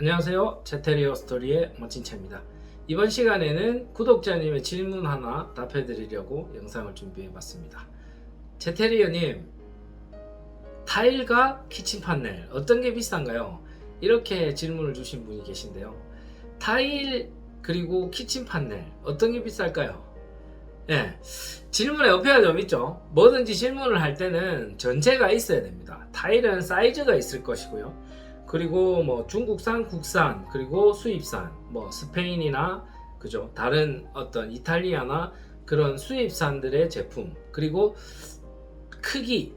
안녕하세요. 제테리어 스토리의 멋진채입니다. 이번 시간에는 구독자님의 질문 하나 답해 드리려고 영상을 준비해 봤습니다. 제테리어님, 타일과 키친 판넬 어떤 게 비싼가요? 이렇게 질문을 주신 분이 계신데요. 타일 그리고 키친 판넬 어떤 게 비쌀까요? 예, 질문에 어폐가 좀 있죠. 뭐든지 질문을 할 때는 전제가 있어야 됩니다. 타일은 사이즈가 있을 것이고요. 그리고 뭐 중국산, 국산, 그리고 수입산, 뭐 스페인이나 그죠 다른 어떤 이탈리아나 그런 수입산들의 제품 그리고 크기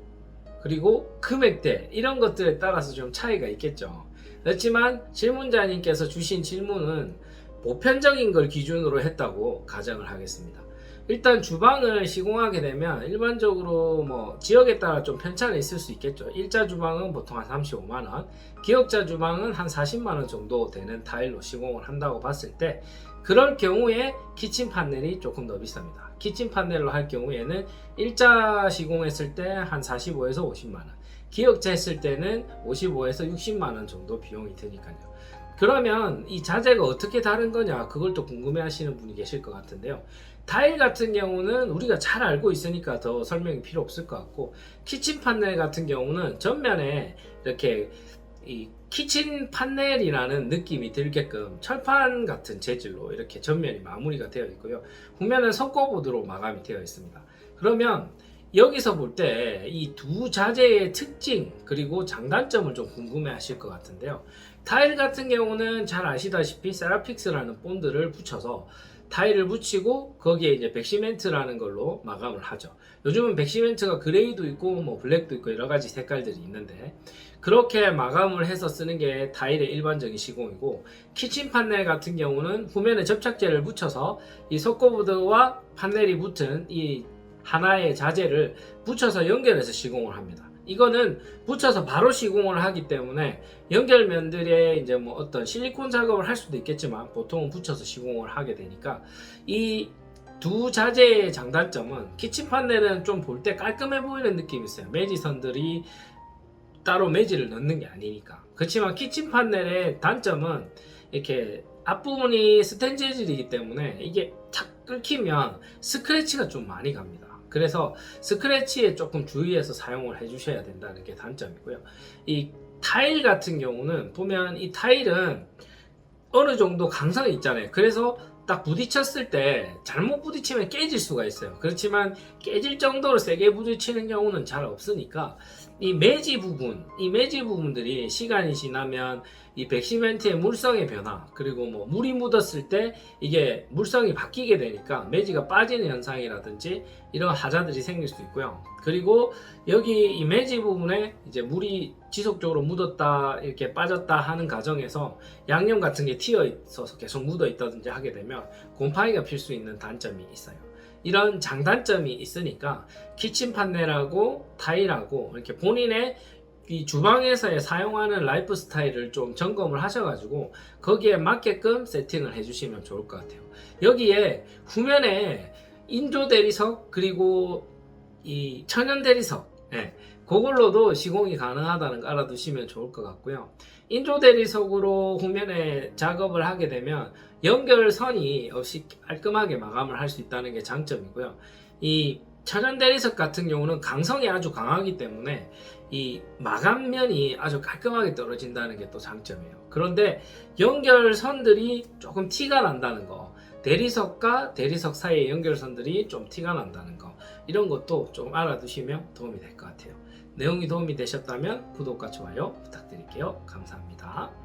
그리고 금액대 이런 것들에 따라서 좀 차이가 있겠죠. 그렇지만 질문자님께서 주신 질문은 보편적인 걸 기준으로 했다고 가정을 하겠습니다. 일단 주방을 시공하게 되면 일반적으로 뭐 지역에 따라 좀 편차가 있을 수 있겠죠. 일자 주방은 보통 한 35만 원, 기역자 주방은 한 40만 원 정도 되는 타일로 시공을 한다고 봤을 때 그럴 경우에 키친 판넬이 조금 더 비쌉니다. 키친 판넬로 할 경우에는 일자 시공했을 때 한 45에서 50만 원, 기역자 했을 때는 55에서 60만 원 정도 비용이 드니까요. 그러면 이 자재가 어떻게 다른 거냐 그걸 또 궁금해 하시는 분이 계실 것 같은데요. 타일 같은 경우는 우리가 잘 알고 있으니까 더 설명이 필요 없을 것 같고 키친 판넬 같은 경우는 전면에 이렇게 이 키친 판넬이라는 느낌이 들게끔 철판 같은 재질로 이렇게 전면이 마무리가 되어 있고요. 후면은 석고보드로 마감이 되어 있습니다. 그러면 여기서 볼 때 이 두 자재의 특징 그리고 장단점을 좀 궁금해 하실 것 같은데요. 타일 같은 경우는 잘 아시다시피 세라픽스라는 본드를 붙여서 타일을 붙이고 거기에 이제 백시멘트라는 걸로 마감을 하죠. 요즘은 백시멘트가 그레이도 있고 뭐 블랙도 있고 여러 가지 색깔들이 있는데 그렇게 마감을 해서 쓰는 게 타일의 일반적인 시공이고 키친 판넬 같은 경우는 후면에 접착제를 붙여서 이 석고보드와 판넬이 붙은 이 하나의 자재를 붙여서 연결해서 시공을 합니다. 이거는 붙여서 바로 시공을 하기 때문에 연결면들에 이제 뭐 어떤 실리콘 작업을 할 수도 있겠지만 보통은 붙여서 시공을 하게 되니까 이 두 자재의 장단점은 키친 판넬은 좀 볼 때 깔끔해 보이는 느낌이 있어요. 매지선들이 따로 매지를 넣는 게 아니니까. 그렇지만 키친 판넬의 단점은 이렇게 앞부분이 스텐 재질이기 때문에 이게 탁 끊기면 스크래치가 좀 많이 갑니다. 그래서 스크래치에 조금 주의해서 사용을 해주셔야 된다는 게 단점이고요. 이 타일 같은 경우는 보면 이 타일은 어느 정도 강성이 있잖아요. 그래서 딱 부딪혔을 때 잘못 부딪히면 깨질 수가 있어요. 그렇지만 깨질 정도로 세게 부딪히는 경우는 잘 없으니까 이 매지 부분, 이 매지 부분들이 시간이 지나면 이 백시멘트의 물성의 변화, 그리고 뭐 물이 묻었을 때 이게 물성이 바뀌게 되니까 매지가 빠지는 현상이라든지 이런 하자들이 생길 수 있고요. 그리고 여기 이 매지 부분에 이제 물이 지속적으로 묻었다, 이렇게 빠졌다 하는 과정에서 양념 같은 게 튀어 있어서 계속 묻어 있다든지 하게 되면 곰팡이가 필 수 있는 단점이 있어요. 이런 장단점이 있으니까 키친 판넬하고 타일하고 이렇게 본인의 이 주방에서의 사용하는 라이프 스타일을 좀 점검을 하셔가지고 거기에 맞게끔 세팅을 해주시면 좋을 것 같아요. 여기에 후면에 인조 대리석 그리고 이 천연 대리석 예, 그걸로도 시공이 가능하다는 거 알아두시면 좋을 것 같고요. 인조 대리석으로 후면에 작업을 하게 되면 연결선이 없이 깔끔하게 마감을 할 수 있다는 게 장점이고요. 이 천연 대리석 같은 경우는 강성이 아주 강하기 때문에 이 마감면이 아주 깔끔하게 떨어진다는 게 또 장점이에요. 그런데 연결선들이 조금 티가 난다는 거, 대리석과 대리석 사이의 연결선들이 좀 티가 난다는 거, 이런 것도 좀 알아두시면 도움이 될 것 같아요. 내용이 도움이 되셨다면 구독과 좋아요 부탁드릴게요. 감사합니다.